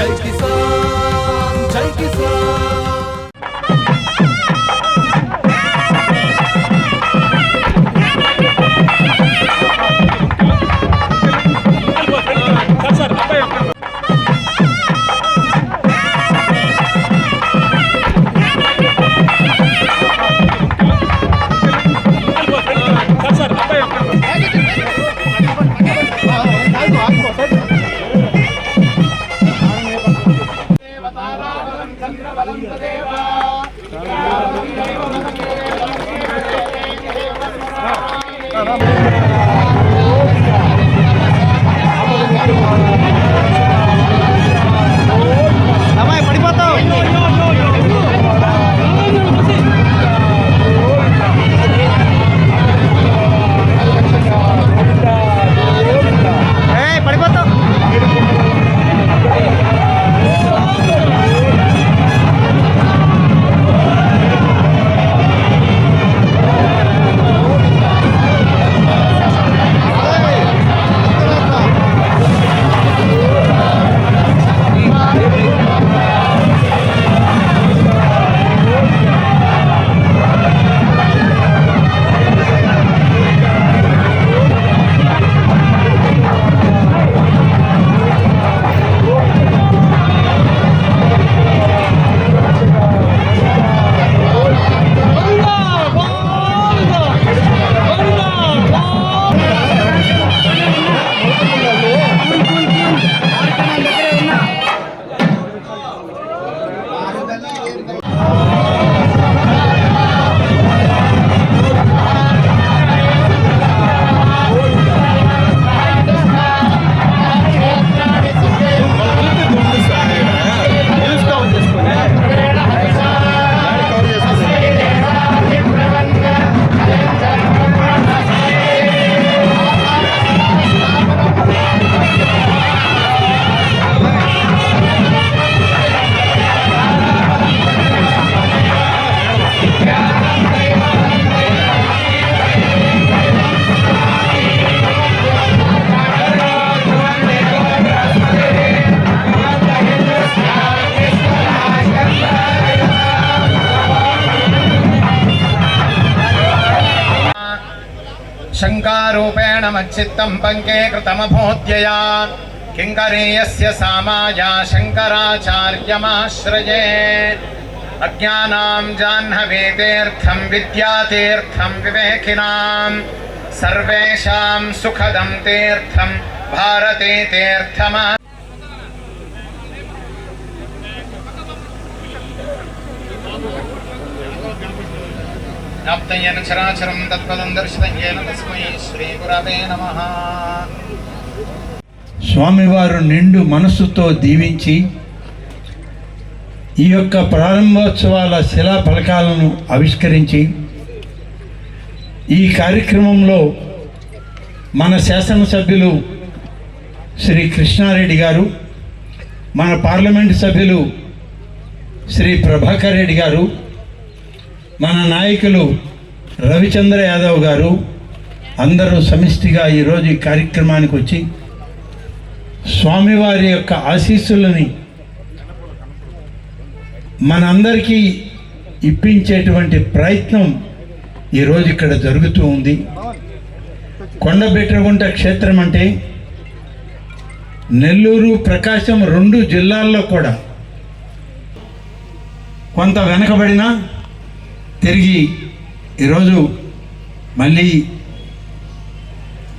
Jai शङ्कारूपेण मच्चित्तं पङ्के कृतमभूत्यया किङ्करेयस्य सामाया शङ्कराचार्यमाश्रये। अज्ञानां जाह्नवेतीर्थं विद्यातीर्थं विवेकिनां। सर्वेषां सुखदं तीर्थं भारते तीर्थमा వ్యాప్తయ్యన చరాచరం తత్పదం దర్శితయ్యేన తస్మై శ్రీగురవే నమః స్వామివారు నిండు మనస్సుతో దీవించి ఈ యొక్క ప్రారంభోత్సవాల శిలా ఫలకాలను ఆవిష్కరించి ఈ కార్యక్రమంలో మన శాసనసభ్యులు శ్రీ కృష్ణారెడ్డి గారు మన పార్లమెంటు సభ్యులు శ్రీ ప్రభాకర్ రెడ్డి గారు మన నాయకులు రవిచంద్ర యాదవ్ గారు అందరూ సమిష్టిగా ఈరోజు ఈ కార్యక్రమానికి వచ్చి స్వామివారి యొక్క ఆశీస్సులని మనందరికీ ఇప్పించేటువంటి ప్రయత్నం ఈరోజు ఇక్కడ జరుగుతూ ఉంది. కొండబెట్టగుంట క్షేత్రం అంటే నెల్లూరు ప్రకాశం రెండు జిల్లాల్లో కూడా కొంత వెనకబడినా తిరిగి ఈరోజు మళ్ళీ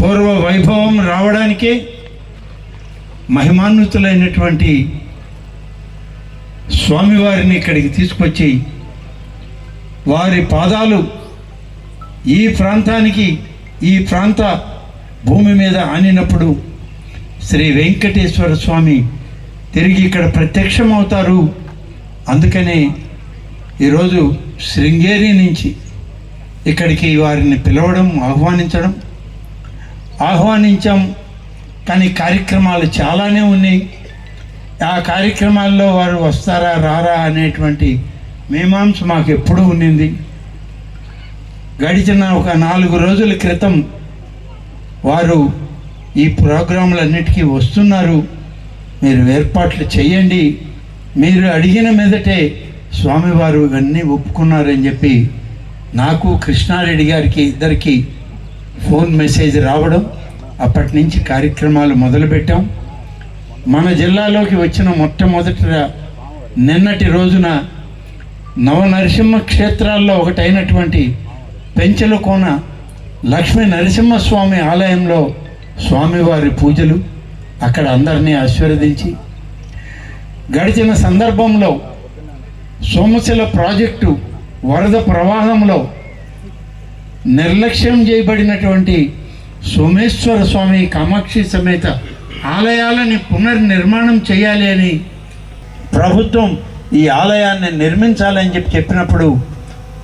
పూర్వ వైభవం రావడానికే మహిమాన్వితులైనటువంటి స్వామివారిని ఇక్కడికి తీసుకొచ్చి వారి పాదాలు ఈ ప్రాంతానికి ఈ ప్రాంత భూమి మీద ఆనినప్పుడు శ్రీ వెంకటేశ్వర స్వామి తిరిగి ఇక్కడ ప్రత్యక్షమవుతారు. అందుకనే ఈరోజు శృంగేరి నుంచి ఇక్కడికి వారిని పిలవడం ఆహ్వానించడం. ఆహ్వానించాం కానీ కార్యక్రమాలు చాలానే ఉన్నాయి. ఆ కార్యక్రమాల్లో వారు వస్తారా రారా అనేటువంటి మీమాంస మాకు ఎప్పుడూ ఉండింది గడిచిన ఒక నాలుగు రోజుల క్రితం వారు ఈ ప్రోగ్రాంలన్నిటికీ వస్తున్నారు. మీరు ఏర్పాట్లు చేయండి. మీరు అడిగిన మీదటే స్వామివారు ఇవన్నీ ఒప్పుకున్నారని చెప్పి నాకు కృష్ణారెడ్డి గారికి ఇద్దరికి ఫోన్ మెసేజ్ రావడం అప్పటి నుంచి కార్యక్రమాలు మొదలుపెట్టాం. మన జిల్లాలోకి వచ్చిన మొట్టమొదట నిన్నటి రోజున నవనరసింహ క్షేత్రాల్లో ఒకటైనటువంటి పెంచలకోన లక్ష్మీ నరసింహస్వామి ఆలయంలో స్వామివారి పూజలు అక్కడ అందరినీ ఆశీర్వదించి గడిచిన సందర్భంలో సోమశిల ప్రాజెక్టు వరద ప్రవాహంలో నిర్లక్ష్యం చేయబడినటువంటి సోమేశ్వర స్వామి కామాక్షి సమేత ఆలయాలని పునర్నిర్మాణం చేయాలి అని ప్రభుత్వం ఈ ఆలయాన్ని నిర్మించాలని చెప్పి చెప్పినప్పుడు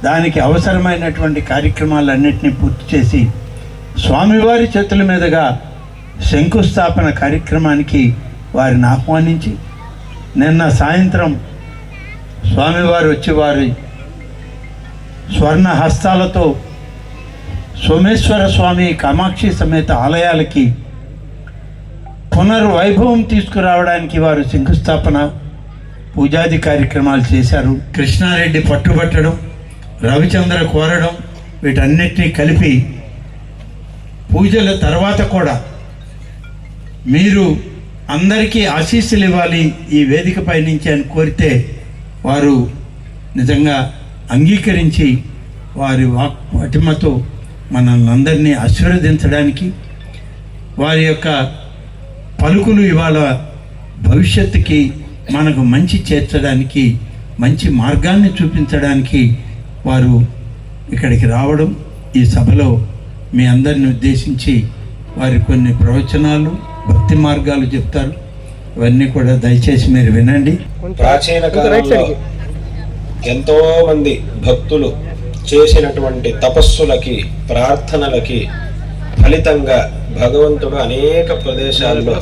దానికి అవసరమైనటువంటి కార్యక్రమాలన్నింటినీ పూర్తి చేసి స్వామివారి చేతుల మీదుగా శంకుస్థాపన కార్యక్రమానికి వారిని ఆహ్వానించి నిన్న సాయంత్రం స్వామివారు వచ్చేవారి. స్వర్ణ హస్తాలతో సోమేశ్వర స్వామి కామాక్షి సమేత ఆలయాలకి పునర్వైభవం తీసుకురావడానికి వారు శంకుస్థాపన పూజాది కార్యక్రమాలు చేశారు. కృష్ణారెడ్డి పట్టుబట్టడం రవిచంద్ర కోరడం వీటన్నిటినీ కలిపి పూజల తర్వాత కూడా మీరు అందరికీ ఆశీస్సులు ఇవ్వాలి ఈ వేదికపై నుంచి అని కోరితే వారు నిజంగా అంగీకరించి వారి వాక్ పటిమతో మనల్ని అందరినీ ఆశీర్వదించడానికి వారి యొక్క పలుకులు ఇవాళ భవిష్యత్తుకి మనకు మంచి చేర్చడానికి మంచి మార్గాన్ని చూపించడానికి వారు ఇక్కడికి రావడం ఈ సభలో మీ అందరిని ఉద్దేశించి వారి కొన్ని ప్రవచనాలు భక్తి మార్గాలు చెప్తారు. ఇవన్నీ కూడా దయచేసి మీరు వినండి. ప్రాచీన కాలంలో ఎంతో మంది భక్తులు చేసినటువంటి తపస్సులకి ప్రార్థనలకి ఫలితంగా భగవంతుడు అనేక ప్రదేశాల్లో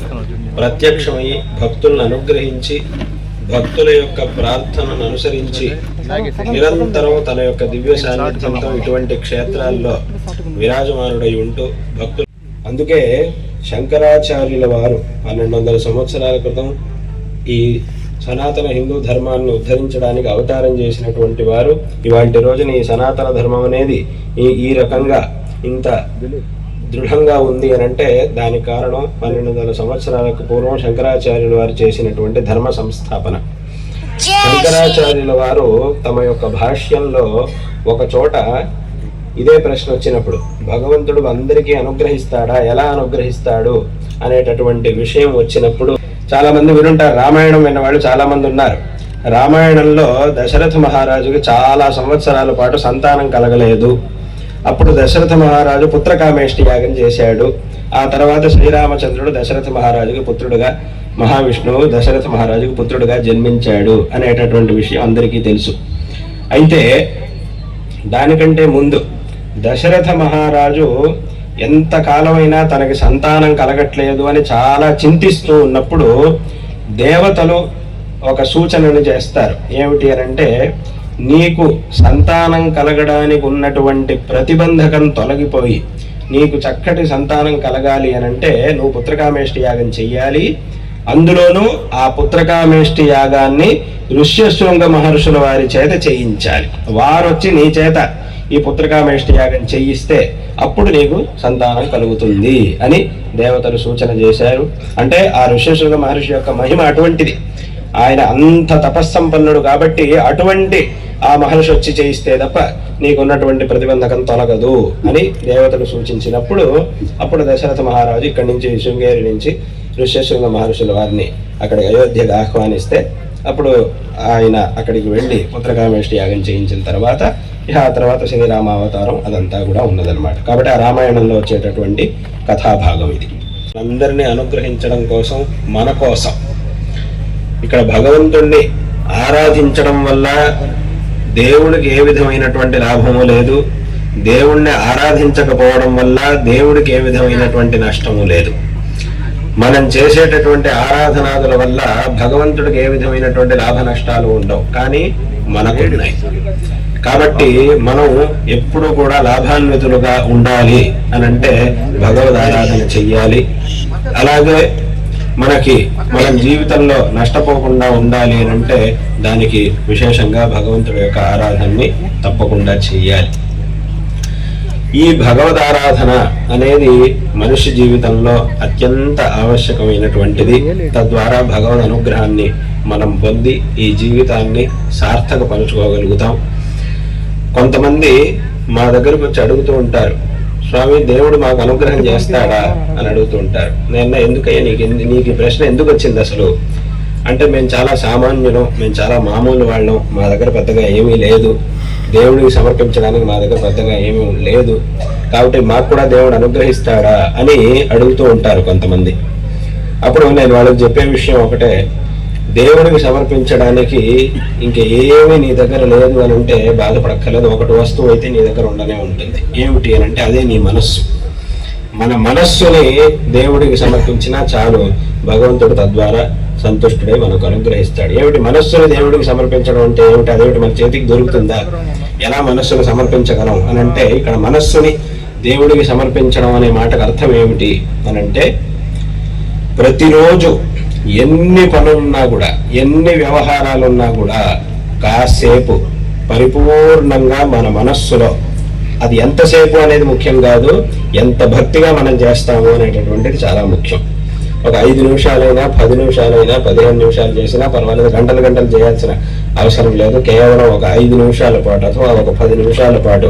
ప్రత్యక్షమై భక్తులను అనుగ్రహించి భక్తుల యొక్క ప్రార్థనను అనుసరించి నిరంతరం తన యొక్క దివ్య సాన్నిధ్యంతో ఇటువంటి క్షేత్రాల్లో విరాజమానుడై ఉంటూ భక్తులు అందుకే శంకరాచార్యుల వారు పన్నెండు వందల సంవత్సరాల క్రితం ఈ సనాతన హిందూ ధర్మాన్ని ఉద్ధరించడానికి అవతారం చేసినటువంటి వారు ఇవాటి రోజున ఈ సనాతన ధర్మం అనేది ఈ ఈ రకంగా ఇంత దృఢంగా ఉంది అని అంటే దానికి కారణం పన్నెండు వందల సంవత్సరాలకు పూర్వం శంకరాచార్యుల వారు చేసినటువంటి ధర్మ సంస్థాపన. శంకరాచార్యుల వారు తమ యొక్క భాష్యంలో ఒక చోట ఇదే ప్రశ్న వచ్చినప్పుడు భగవంతుడు అందరికీ అనుగ్రహిస్తాడా? ఎలా అనుగ్రహిస్తాడు? అనేటటువంటి విషయం వచ్చినప్పుడు చాలా మంది వినుంటారు. రామాయణం విన్నవాళ్ళు చాలా మంది ఉన్నారు. రామాయణంలో దశరథ మహారాజుకి చాలా సంవత్సరాల పాటు సంతానం కలగలేదు. అప్పుడు దశరథ మహారాజు పుత్రకామేష్టి యాగం చేశాడు. ఆ తర్వాత శ్రీరామచంద్రుడు దశరథ మహారాజుకి పుత్రుడుగా మహావిష్ణువు దశరథ మహారాజుకి పుత్రుడుగా జన్మించాడు అనేటటువంటి విషయం అందరికీ తెలుసు. అయితే దానికంటే ముందు దశరథ మహారాజు ఎంత కాలమైనా తనకి సంతానం కలగట్లేదు అని చాలా చింతిస్తూ ఉన్నప్పుడు దేవతలు ఒక సూచనను చేస్తారు. ఏమిటి అని అంటే నీకు సంతానం కలగడానికి ఉన్నటువంటి ప్రతిబంధకం తొలగిపోయి నీకు చక్కటి సంతానం కలగాలి అని అంటే నువ్వు పుత్రకామేష్టి యాగం చెయ్యాలి. అందులోనూ ఆ పుత్రకామేష్టి యాగాన్ని ఋష్యశృంగ మహర్షుల వారి చేత చేయించాలి. వారొచ్చి నీ చేత ఈ పుత్రకామేష్టి యాగం చేయిస్తే అప్పుడు నీకు సంతానం కలుగుతుంది అని దేవతలు సూచన చేశారు. అంటే ఆ ఋష్యశృంగ మహర్షి యొక్క మహిమ అటువంటిది. ఆయన అంత తపస్సంపన్నుడు కాబట్టి అటువంటి ఆ మహర్షి వచ్చి చేయిస్తే తప్ప నీకున్నటువంటి ప్రతిబంధకం తొలగదు అని దేవతలు సూచించినప్పుడు అప్పుడు దశరథ మహారాజు ఇక్కడి నుంచి శృంగేరి నుంచి ఋష్యశృంగ మహర్షుల వారిని అక్కడికి అయోధ్యగా ఆహ్వానిస్తే అప్పుడు ఆయన అక్కడికి వెళ్ళి పుత్రకామేష్టి యాగం చేయించిన తర్వాత ఇక ఆ తర్వాత శ్రీరామ అవతారం అదంతా కూడా ఉన్నదన్నమాట. కాబట్టి ఆ రామాయణంలో వచ్చేటటువంటి కథాభాగం ఇది. అందరినీ అనుగ్రహించడం కోసం మన కోసం ఇక్కడ భగవంతుణ్ణి ఆరాధించడం వల్ల దేవుడికి ఏ విధమైనటువంటి లాభము లేదు. దేవుణ్ణి ఆరాధించకపోవడం వల్ల దేవుడికి ఏ విధమైనటువంటి నష్టము లేదు. మనం చేసేటటువంటి ఆరాధనాదుల వల్ల భగవంతుడికి ఏ విధమైనటువంటి లాభ నష్టాలు ఉండవు. కానీ మనకు ఉన్నాయి కాబట్టి మనం ఎప్పుడు కూడా లాభాన్వితులుగా ఉండాలి అని అంటే భగవద్ ఆరాధన చెయ్యాలి. అలాగే మనకి మన జీవితంలో నష్టపోకుండా ఉండాలి అని అంటే దానికి విశేషంగా భగవంతుడి యొక్క ఆరాధనని తప్పకుండా చెయ్యాలి. ఈ భగవద్ ఆరాధన అనేది మనిషి జీవితంలో అత్యంత ఆవశ్యకమైనటువంటిది. తద్వారా భగవద్ అనుగ్రహాన్ని మనం పొంది ఈ జీవితాన్ని సార్థకపరచుకోగలుగుతాం. కొంతమంది మా దగ్గరకు వచ్చి అడుగుతూ ఉంటారు స్వామి దేవుడు మాకు అనుగ్రహం చేస్తాడా? అని అడుగుతూ ఉంటారు. నేను ఎందుకయ్యా నీకు నీకు ఈ ప్రశ్న ఎందుకు వచ్చింది అసలు? అంటే మేము చాలా సామాన్యులం మేము చాలా మామూలు వాళ్ళం మా దగ్గర పెద్దగా ఏమీ లేదు. దేవుడికి సమర్పించడానికి మా దగ్గర పెద్దగా ఏమీ లేదు. కాబట్టి మాకు కూడా దేవుడు అనుగ్రహిస్తాడా అని అడుగుతూ ఉంటారు కొంతమంది. అప్పుడు నేను వాళ్ళకి చెప్పే విషయం ఒకటే దేవుడికి సమర్పించడానికి ఇంకా ఏమీ నీ దగ్గర లేదు అని అంటే బాధపడక్కర్లేదు. ఒకటి వస్తువు అయితే నీ దగ్గర ఉండనే ఉంటుంది. ఏమిటి అని అంటే అదే నీ మనస్సు. మన మనస్సుని దేవుడికి సమర్పించినా చాలు. భగవంతుడు తద్వారా సంతుష్టుడై మనకు అనుగ్రహిస్తాడు. ఏమిటి? మనస్సుని దేవుడికి సమర్పించడం అంటే ఏమిటి? అదేమిటి? మన చేతికి దొరుకుతుందా? ఎలా మనస్సును సమర్పించగలం అని అంటే ఇక్కడ మనస్సుని దేవుడికి సమర్పించడం అనే మాటకు అర్థం ఏమిటి అని అంటే ప్రతిరోజు ఎన్ని పనులున్నా కూడా ఎన్ని వ్యవహారాలున్నా కూడా కాసేపు పరిపూర్ణంగా మన మనస్సులో అది ఎంతసేపు అనేది ముఖ్యం కాదు ఎంత భక్తిగా మనం చేస్తాము అనేటటువంటిది చాలా ముఖ్యం. ఒక ఐదు నిమిషాలైనా పది నిమిషాలైనా పదిహేను నిమిషాలు చేసినా పర్వాలేదు గంటలు గంటలు చేయాల్సిన అవసరం లేదు. కేవలం ఒక ఐదు నిమిషాల పాటు అథవా ఒక పది నిమిషాల పాటు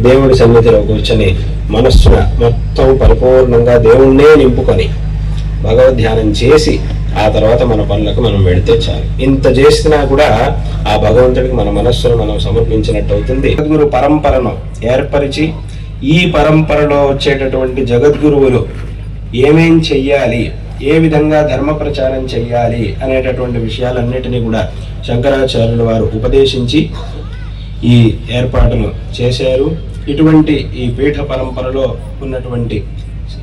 దేవుడి సన్నిధిలో కూర్చొని మనస్సున మొత్తం పరిపూర్ణంగా దేవుణ్ణే నింపుకొని భగవద్ ధ్యానం చేసి ఆ తర్వాత మన పనులకు మనం వెళితే చాలు. ఇంత చేసినా కూడా ఆ భగవంతుడికి మన మనస్సును మనం సమర్పించినట్టు అవుతుంది. జగద్గురు పరంపరను ఏర్పరిచి ఈ పరంపరలో వచ్చేటటువంటి జగద్గురువులు ఏమేం చెయ్యాలి? ఏ విధంగా ధర్మ ప్రచారం చెయ్యాలి? అనేటటువంటి విషయాలన్నిటినీ కూడా శంకరాచార్యుల వారు ఉపదేశించి ఈ ఏర్పాటును చేశారు. ఇటువంటి ఈ పీఠ పరంపరలో ఉన్నటువంటి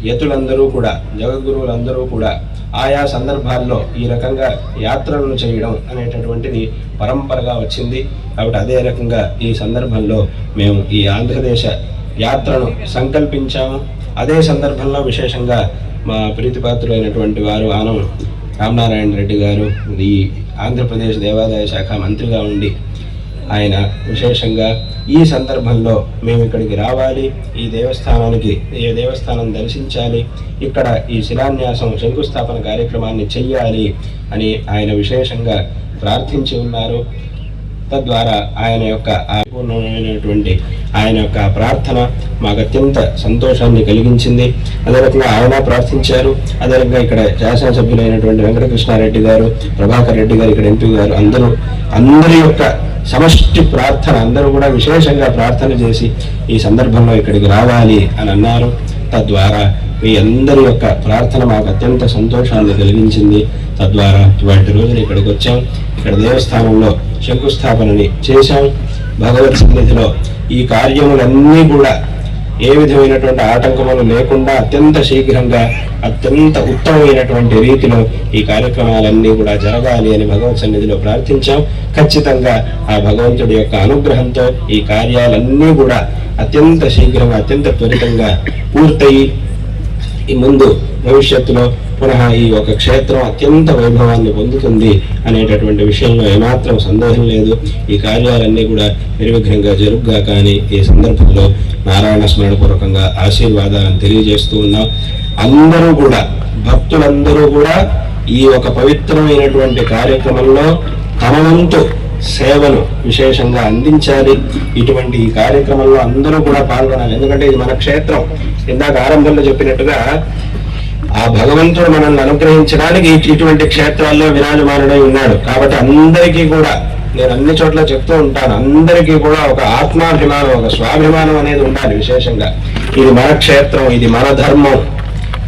యతులందరూ కూడా జగద్గురువులందరూ కూడా ఆయా సందర్భాల్లో ఈ రకంగా యాత్రలను చేయడం అనేటటువంటిది పరంపరగా వచ్చింది. కాబట్టి అదే రకంగా ఈ సందర్భంలో మేము ఈ ఆంధ్రదేశ యాత్రను సంకల్పించాము. అదే సందర్భంలో విశేషంగా మా ప్రీతిపాత్రులైనటువంటి వారు ఆనం రామనారాయణ రెడ్డి గారు ఈ ఆంధ్రప్రదేశ్ దేవాదాయ శాఖ మంత్రిగా ఉండి ఆయన విశేషంగా ఈ సందర్భంలో మేము ఇక్కడికి రావాలి ఈ దేవస్థానానికి ఈ దేవస్థానం దర్శించాలి ఇక్కడ ఈ శిలాన్యాసం శంకుస్థాపన కార్యక్రమాన్ని చెయ్యాలి అని ఆయన విశేషంగా ప్రార్థించి ఉన్నారు. తద్వారా ఆయన యొక్క ఆ ఆయన యొక్క ప్రార్థన మాకు అత్యంత సంతోషాన్ని కలిగించింది. అదే రకంగా ఆయన ప్రార్థించారు. అదే రకంగా ఇక్కడ శాసనసభ్యులైనటువంటి వెంకటకృష్ణారెడ్డి గారు ప్రభాకర్ రెడ్డి గారు ఇక్కడ ఎంపీ గారు అందరూ అందరి యొక్క సమష్టి ప్రార్థన అందరూ కూడా విశేషంగా ప్రార్థన చేసి ఈ సందర్భంలో ఇక్కడికి రావాలి అని అన్నారు. తద్వారా మీ అందరి యొక్క ప్రార్థన మాకు అత్యంత సంతోషాన్ని కలిగించింది. తద్వారా ఇవాటి రోజున ఇక్కడికి వచ్చాం. ఇక్కడ దేవస్థానంలో శంకుస్థాపనని చేశాం. భగవత్ సన్నిధిలో ఈ కార్యములన్నీ కూడా ఏ విధమైనటువంటి ఆటంకములు లేకుండా అత్యంత శీఘ్రంగా అత్యంత ఉత్తమమైనటువంటి రీతిలో ఈ కార్యక్రమాలన్నీ కూడా జరగాలి అని భగవత్ సన్నిధిలో ప్రార్థించాం. ఖచ్చితంగా ఆ భగవంతుడి యొక్క అనుగ్రహంతో ఈ కార్యాలన్నీ కూడా అత్యంత శీఘ్రంగా అత్యంత త్వరితంగా పూర్తయి ఈ ముందు భవిష్యత్తులో పునః ఈ ఒక క్షేత్రం అత్యంత వైభవాన్ని పొందుతుంది అనేటటువంటి విషయంలో ఏమాత్రం సందేహం లేదు. ఈ కార్యాలన్నీ కూడా నిర్విఘ్నంగా జరుగ్గా కానీ ఈ సందర్భంలో నారాయణ స్మరణ పూర్వకంగా ఆశీర్వాదాలను తెలియజేస్తూ ఉన్నాం. అందరూ కూడా భక్తులందరూ కూడా ఈ ఒక పవిత్రమైనటువంటి కార్యక్రమంలో తమ వంతు సేవను విశేషంగా అందించాలి. ఇటువంటి ఈ కార్యక్రమంలో అందరూ కూడా పాల్గొనాలి. ఎందుకంటే ఇది మన క్షేత్రం. ఇందాక ఆరంభంలో చెప్పినట్టుగా ఆ భగవంతుడు మనల్ని అనుగ్రహించడానికి ఇటు- ఇటువంటి క్షేత్రాల్లో విరాజమానుడై ఉన్నాడు. కాబట్టి అందరికీ కూడా నేను అన్ని చోట్ల చెప్తూ ఉంటాను. అందరికీ కూడా ఒక ఆత్మాభిమానం ఒక స్వాభిమానం అనేది ఉండాలి విశేషంగా. ఇది మన క్షేత్రం ఇది మన ధర్మం.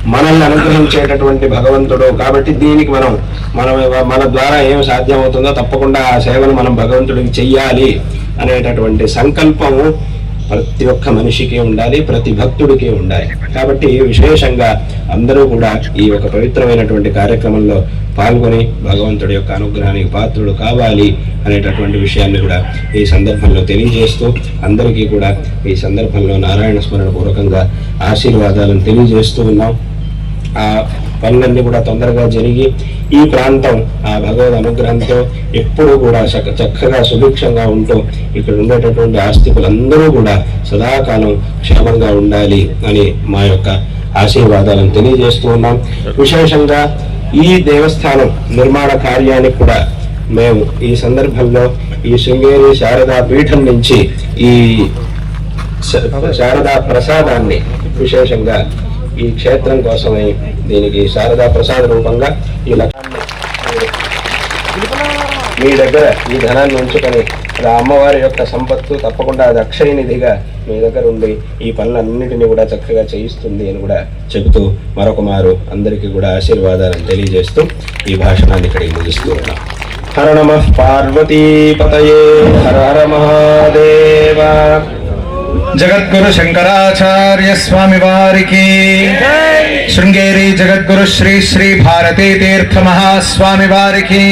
మనల్ని అనుగ్రహించేటటువంటి భగవంతుడు. కాబట్టి దీనికి మనం మన మన ద్వారా ఏం సాధ్యమవుతుందో తప్పకుండా ఆ సేవను మనం భగవంతుడికి చెయ్యాలి అనేటటువంటి సంకల్పము ప్రతి ఒక్క మనిషికి ఉండాలి ప్రతి భక్తుడికి ఉండాలి. కాబట్టి విశేషంగా అందరూ కూడా ఈ ఒక పవిత్రమైనటువంటి కార్యక్రమంలో పాల్గొని భగవంతుడి యొక్క అనుగ్రహానికి పాత్రుడు కావాలి అనేటటువంటి విషయాన్ని కూడా ఈ సందర్భంలో తెలియజేస్తూ అందరికీ కూడా ఈ సందర్భంలో నారాయణ స్మరణ పూర్వకంగా ఆశీర్వాదాలను తెలియజేస్తూ ఉన్నాం. ఆ పనులన్నీ కూడా తొందరగా జరిగి ఈ ప్రాంతం ఆ భగవద్ అనుగ్రహంతో ఎప్పుడూ కూడా చక్క చక్కగా సుభిక్షంగా ఉంటూ ఇక్కడ ఉండేటటువంటి ఆస్తికులందరూ కూడా సదాకాలం క్షేమంగా ఉండాలి అని మా యొక్క ఆశీర్వాదాలను తెలియజేస్తూ ఉన్నాం. విశేషంగా ఈ దేవస్థానం నిర్మాణ కార్యానికి కూడా మేము ఈ సందర్భంలో ఈ శృంగేరి శారదా పీఠం నుంచి ఈ శారదా ప్రసాదాన్ని విశేషంగా ఈ క్షేత్రం కోసమై దీనికి శారదా ప్రసాద రూపంగా ఈ లక్షాన్ని మీ దగ్గర ఈ ధనాన్ని ఉంచుకొని అది అమ్మవారి యొక్క సంపత్తు తప్పకుండా అది అక్షయ నిధిగా మీ దగ్గర ఉండి ఈ పనులన్నింటినీ కూడా చక్కగా చేయిస్తుంది అని కూడా చెబుతూ మరొక మారు అందరికీ కూడా ఆశీర్వాదాలను తెలియజేస్తూ ఈ భాషణాన్ని ఇక్కడికి ముగిస్తూ ఉన్నాం. హర నమ పార్వతీపతయే హర హర మహాదేవ. జగద్గురు శంకరాచార్య స్వామి వారికి శృంగేరి జగద్గురు శ్రీ శ్రీ భారతీ తీర్థ మహాస్వామి వారికి